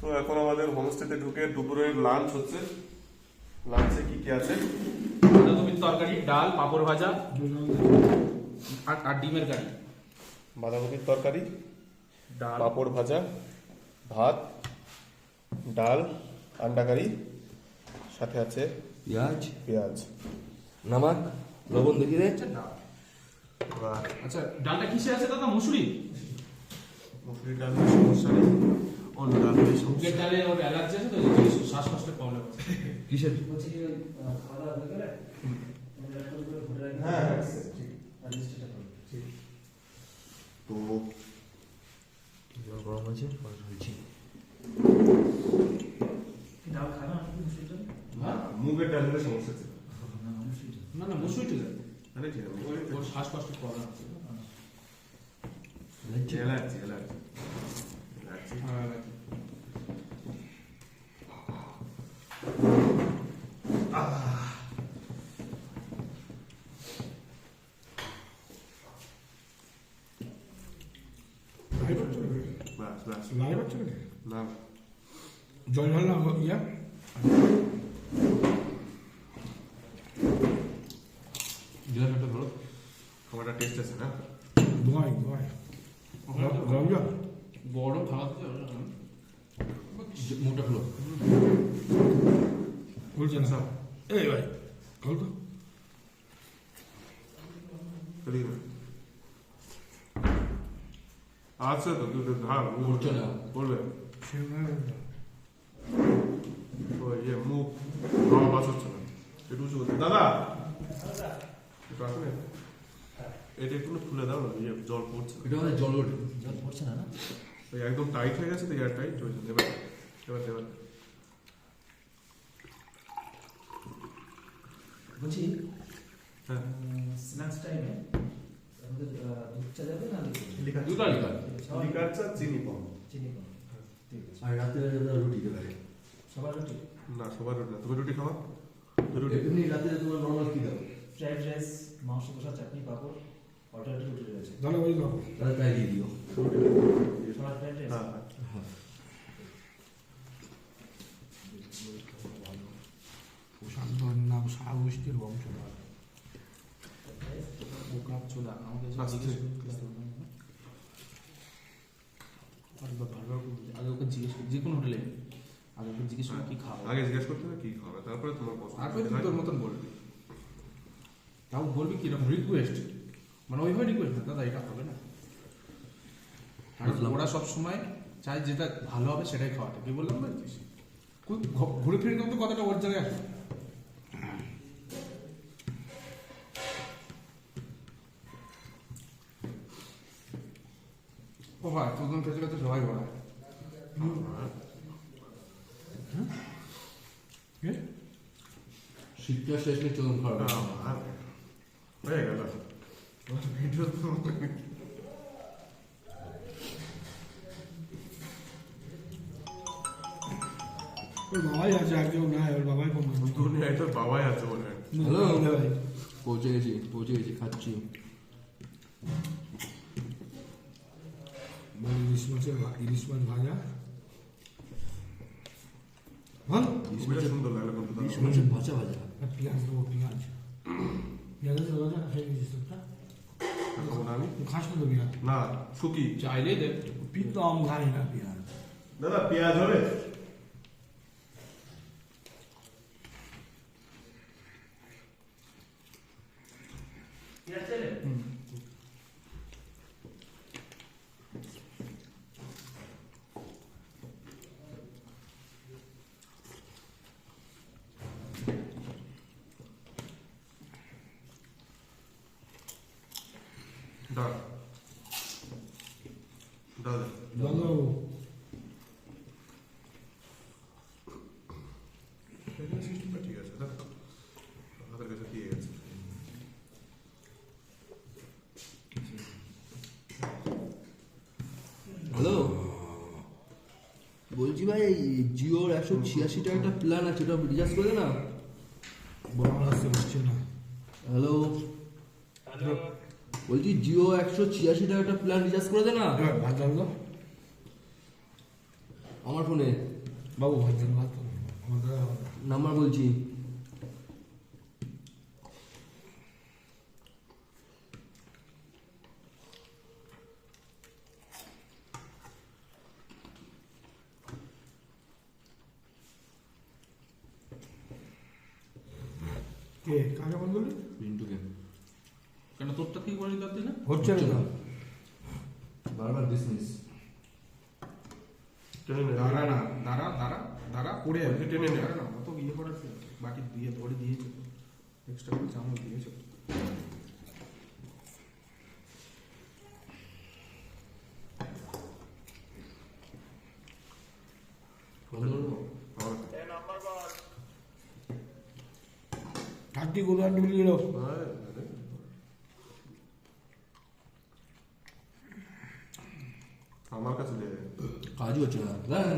তো এখন আমাদের হোমস্টেতে ঢুকে দুপুরের লাঞ্চ হচ্ছে। লাঞ্চে কি কি আছে? বাঁধাকপির তরকারি ডাল পাঁপড় ভাজা আর আর ডিমের কারি। বাঁধাকপির তরকারি ডাল। পাঁপড় ভাজা ভাত ডাল আন্ডা কারি সাথে আছে পেঁয়াজ। পেঁয়াজ। নামাক লবণ দেখি রে আচ্ছা, আচ্ছা। ডালটা কিসে আছে দাদা? মুসুরি? মুসুরি ডাল নিয়ে সমস্যা নেই অন্য ডাল নিয়ে সমস্যা। মুগের ডালে ওর তো ওই শ্বাসকষ্টের প্রবলেম আছে। কিসের? হ্যাঁ হ্যাঁ তো গরম আছে ঢালছি হ্যাঁ? মুগের ডাল নিয়ে সমস্যা ছিল। না না মুসুরি ঠিক আছে মানে ঠিক আছে ওর শ্বাসকষ্টের প্রবলেম আছে। অ্যালার্জি অ্যালার্জি হ্যাঁ, লাইভ হচ্ছে নাকি না জল ঢাললাম ইয়া জিলাপিটা ধরো খাবারটা টেস্ট আছে না ধোঁয়াই ধোঁয়াই গরম জল গরম খাওয়াতে মুখটা খুলো খুলছে না সব এই ভাই খোল তো। আছে আচ্ছা তো দুটো ধার করছ না। বলবে ওই মুখ গরম বাস হচ্ছে না। একটু উঁচু দাদা! একটু এটা একটু না খুলে দাও না জল পড়ছে। এটা মানে জল ওঠে। ওই একদম টাইট হয়ে গেছে তো এয়ার টাইট ওই জন্য এবার এবার এবার। বলছি হ্যাঁ। স্ন্যাক্স টাইমে আমাদের দুধ চা যাবে না লিখা দুটা লিখা লিকার। চা। চিনি কম চিনি কম ঠিক আছে। আর রাতে রুটি দেবে সবার রুটি? না সবার রুটি না। তুমি রুটি খাওয়া রুটি। এমনি রাতে তোমার নর্মাল কি দাও ফ্রাইড রাইস মাংস কষা চাটনি পাঁপড়। অল্টারনেটিভ রুটি রয়েছে দাঁড়া ওই দাও তাহলে তাই দিয়ে দিও। হ্যাঁ হ্যাঁ আমাকে আগে ওকে জিজ্ঞেস যে কোনো হোটেলে আগে ওকে জিজ্ঞেস করে কি খাওয়া আগে জিজ্ঞেস করতে হবে কি খাবে তারপরে তোমার পছন্দ তারপরে তোর মতন বলবি। তাও বলবি কীরকম? রিকোয়েস্ট মানে ওইভাবে রিকোয়েস্ট না দাদা এটা হবে না। ওরা সব সময় চায় যেটা ভালো হবে সেটাই খাওয়াতে। কি বললাম ঘ- ঘুরে ফিরে কিন্তু কথাটা ওর জায়গায় আসে ও হয় তোজন খেতে খেতে সবাই বলা শীতটা শেষ নেই খাওয়া হয়ে গেল। ভিডিও তো ওর বাবাই আছে আর কেউ নাই ওর বাবাই কম দুনিয়ায় তোর বাবাই আছে বলে হ্যালো পৌঁছে গেছি পৌঁছে গেছি খাচ্ছি ইলিশ মাছের ভা- ইলিশ মাছ ভাজা ভালো খুবই সুন্দর লাগল কিন্তু দাদা। ইলিশ মাছের ভাজা ভাজা আর পেঁয়াজ দেবো পেঁয়াজ পেঁয়াজ দেবো না খেয়ে নিয়েছিস তোরটা খাব না আমি খাস না তো বিহার না শুকি। চাইলেই দেখ প্রীতম খাই না পেঁয়াজ দাদা পেঁয়াজ হবে ডাল ডাল দাদা সিস্টেমটা ঠিক আছে দাদা আমাদের কাছে দিয়ে গেছে হ্যালো বলছি ভাই জিওর একশো ছিয়াশিটা একটা প্ল্যান আছে ওটা রিচার্জ করে না। বড় আসতে পারছে না। হ্যালো বলছি জিও একশো ছিয়াশি টাকা একটা প্ল্যান রিচার্জ করে দে না। ভাত ডাল দাও আমার ফোনে। বাবু ভাত দাদা নাম্বার বলছি। কে? কাকে ফোন করলি? পিন্টুকে। কেন তোরটা থেকে বলি তার দিলে হচ্ছে না। বারবার ডিসমিস টেনে নে। দাঁড়া না দাঁড়া দাঁড়া দাঁড়া পড়ে যাবে টেনে নে। দাঁড়া না অত ইয়ে করার কি আছে? দিয়ে ধরে দিয়েছে এক্সট্রা করে চামচ দিয়েছে। থার্টি গুলো ডুবলি গেল। আরে, আরে। আমার কাছে দে কাজই হচ্ছে না দাঁড়া